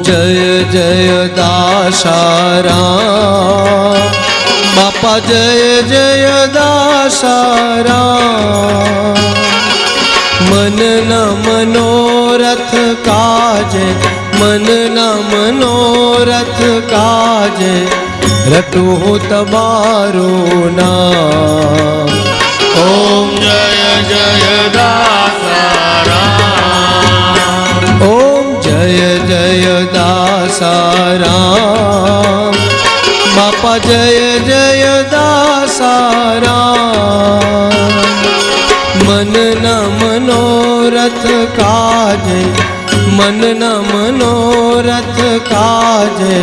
જય દાસારામ બાપા જય જય દાસારામ મનના મનોરથ કાજે મનના મનોરથ કાજે રટું તમારું નામ ઓમ જય જય દાસારામ જય જય દાસારામ બાપા જય જય દાસારામ મનના મનોરથ કાજે મનના મનોરથ કાજે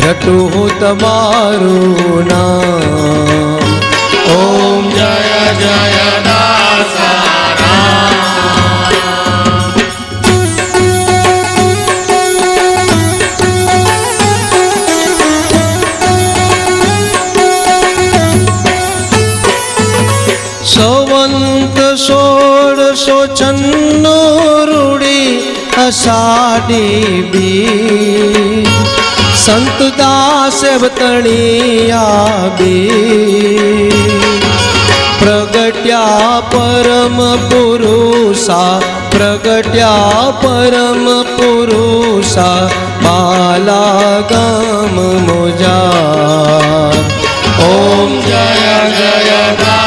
રટું તમારું નામ ઓમ જય જય દાસારામ છન્નું રૂડી અષાઢી બી. સંત દાસે તણિયા બી. પ્રગટ્યા પરમ પુરુષા, પ્રગટ્યા પરમ પુરુષા, બાલા ગામ મોજા. ઓમ જય જય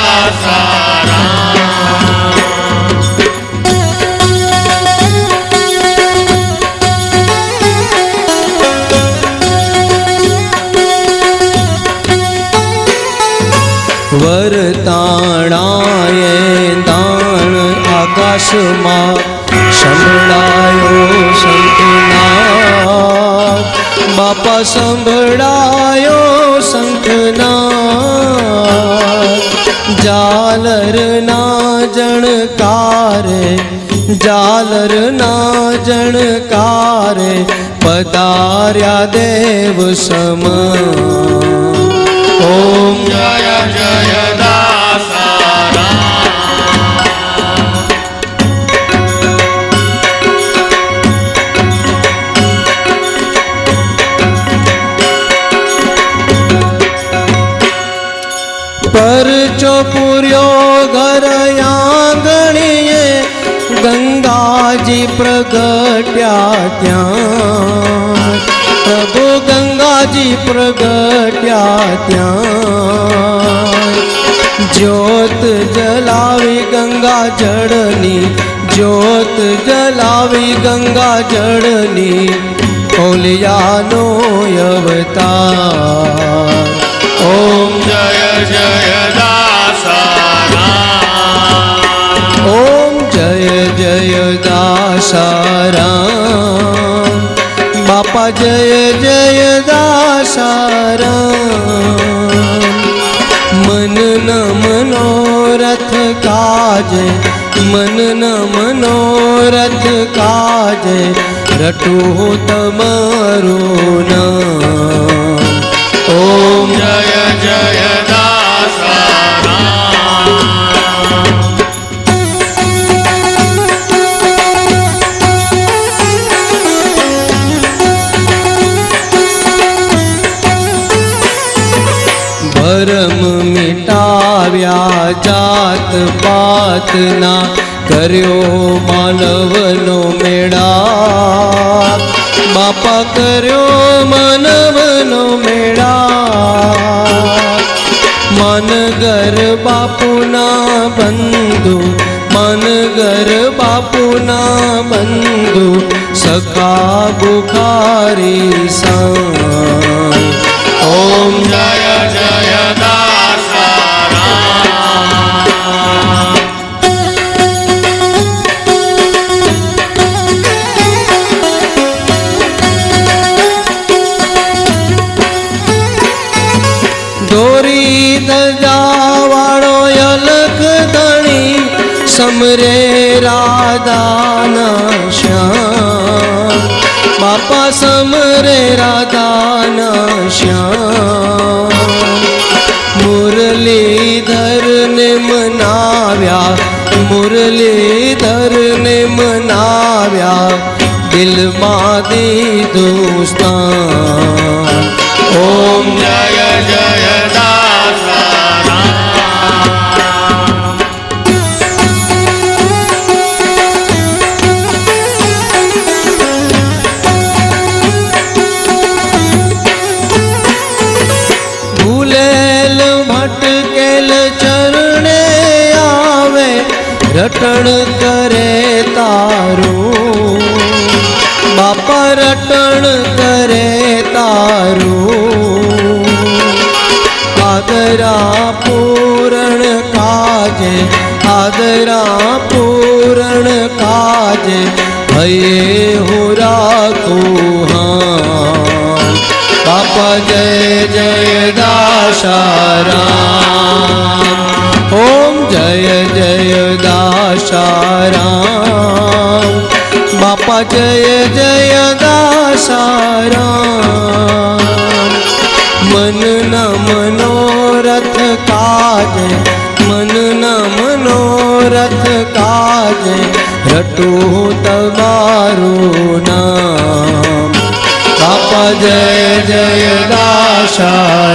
સંભળાયો શંખના જાલરના જણકારે જાલરના જણકારે પધાર્યા દેવ સમ. ઓમ જય જય खर्चो पुरियो घर आंगणीए गंगा जी प्रगट्या त्या। प्रभु गंगा जी प्रगट्या त्या। ज्योत जलावी गंगा जड़नी, ज्योत जलावी गंगा जड़नी ओलिया नो यवता। ओम जय બાપા જય જય દાસારામ. મન મનોરથ કાજે, મન મનોરથ કાજે, રટું તમારું નામ. ઓમ જય જય દાસારામ. મિટાવ્યા જાત પાતના કર્યો માનવનો મેળા. બાપા કર્યો માનવનો મેળા. મનગર બાપુના બંધુ, મનગર બાપુના બંધુ, સખા બુખારી સા ઓમ જય જય દાસારામ समरे राधाना श्याम। बापा समरे राधाना श्याम। मुरलीधर ने मनाव्या, मुरलीधर ने मनाव्या, दिल मादी दोस्तान ओम जय जय રટણ કરે તારું. બાપા રટણ કરે તારું. આદરા પૂરણ કાજે, આદરા પૂરણ કાજે ભયે હું રાખું હા. બાપા જય જય દાશારામ દાશારામ બાપા જય જય દાશારામ મનના મનોરથ કાજે, મનના મનોરથ કાજ, રટું તમારું નામ બાપા જય જય દાશારામ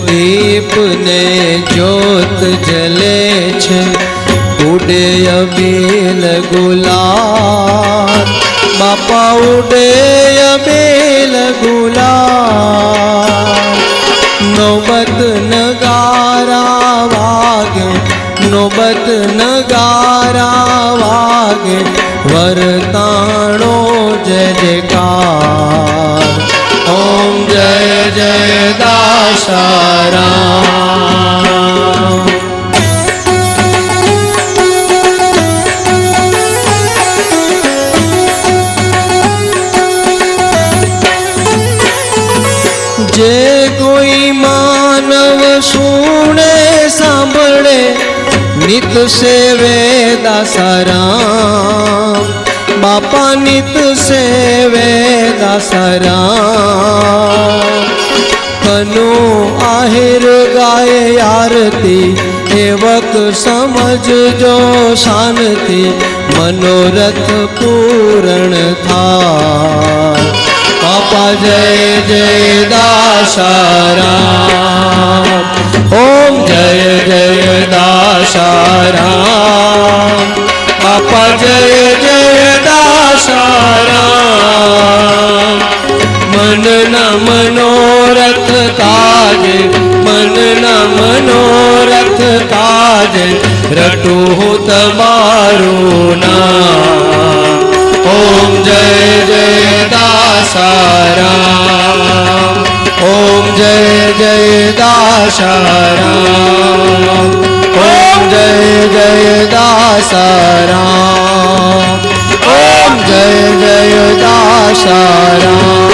ધૂપ દીપ ને જ્યોત જલે છે, ઉડે અબીલ ગુલાલ. બાપા, ઉડે અબીલ ગુલાલ. નોબત નગારા વાગે, નોબત નગારા વાગે, વરતાણો જય જયકાર. ઓમ जय जय दासाराम। જે કોઈ માનવ સુણે સાંભળે નિત સેવે દાસારામ બાપા નિત સેવે દાસારામ. કનુ આહિર ગાય આરતી એવક સમજજો શાંતિ, મનોરથ પૂરણ થાય બાપા જય જય દાશારામ ઓમ જય જય દાશારામ બાપા જય જય દાશારામ મનના મનોરથ કાજે, મનના મનોરથ કાજે, રટું તમારું ના ઓમ જય જય દાસારા ઓમ જય જય દાસારા ઓમ જય જય દાસારા જય દાસારા